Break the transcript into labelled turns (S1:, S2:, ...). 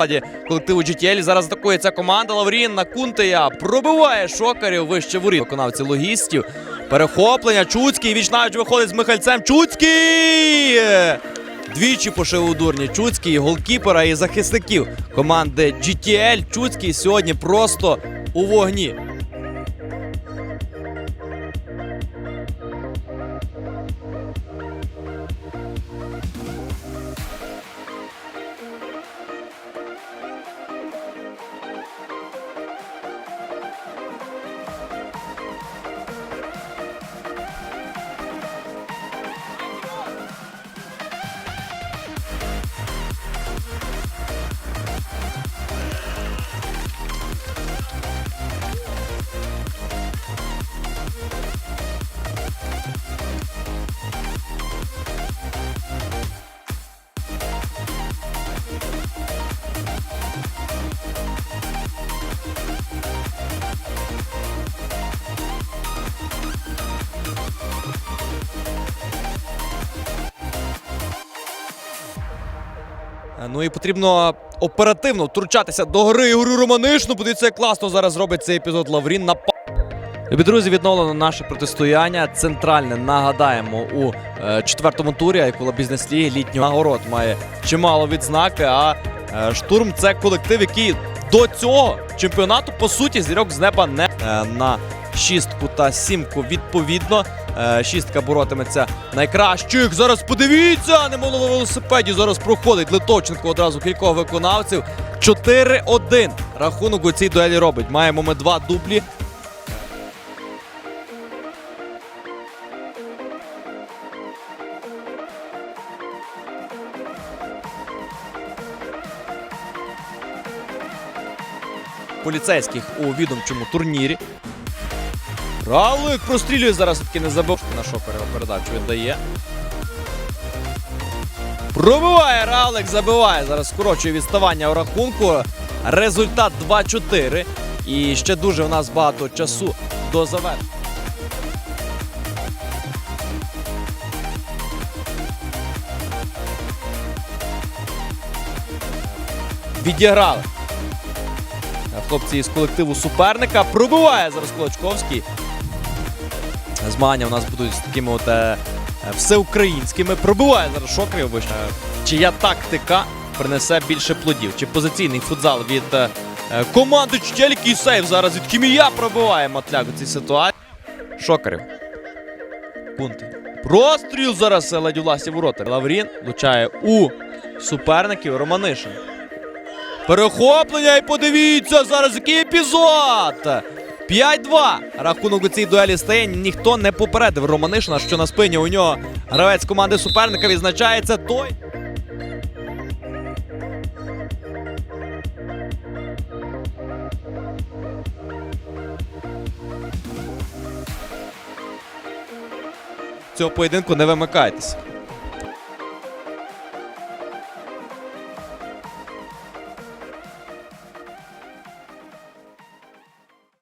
S1: складі колективу GTL. Зараз атакується команда. Лаврін на Кунтея пробиває шокерів вище воріт. Виконавці логістів. Перехоплення. Чуцький вічнавич виходить з Михальцем. Чуцький! Двічі пошив у дурні Чуцький, голкіпера і захисників команди GTL. Чуцький сьогодні просто у вогні. Ну і потрібно оперативно втручатися до гри Ігорю Романишну. Подивіться, як класно зараз робить цей епізод Лаврін на Любі друзі, відновлено наше протистояння. Центральне нагадаємо у е, четвертому турі, як була бізнес-ліги літнього нагород має чимало відзнаки. А е, штурм це колектив, який до цього чемпіонату по суті зірок з неба не е, на шістку та сімку. Відповідно, е, шістка боротиметься найкращих. Зараз подивіться, немало на велосипеді. Зараз проходить Литовченко одразу кількох виконавців. 4-1. Рахунок у цій дуелі робить. Маємо ми два дублі. поліцейських у відомчому турнірі. Равлик прострілює зараз таки не забив. На шокера передачу віддає. Пробиває Равлик, забиває. Зараз скорочує відставання у рахунку. Результат 2-4. І ще дуже у нас багато часу до завершення. Відіграли. Хлопці із колективу суперника. Пробиває зараз Клочковський. Змагання у нас будуть з такими от е, всеукраїнськими. Пробиває зараз Шокрів. Е, Чия тактика принесе більше плодів? Чи позиційний футзал від е, е, команди Чтєль, який сейв зараз від Хімія пробиває Матляк у цій ситуації. Шокарів. Пункти. Простріл зараз е, ледь власні ворота. Лаврін влучає у суперників Романишин. Перехоплення і подивіться зараз який епізод. 5-2. Рахунок у цій дуелі стає. Ніхто не попередив Романишина, що на спині у нього гравець команди суперника відзначається той. Цього поєдинку не вимикайтеся.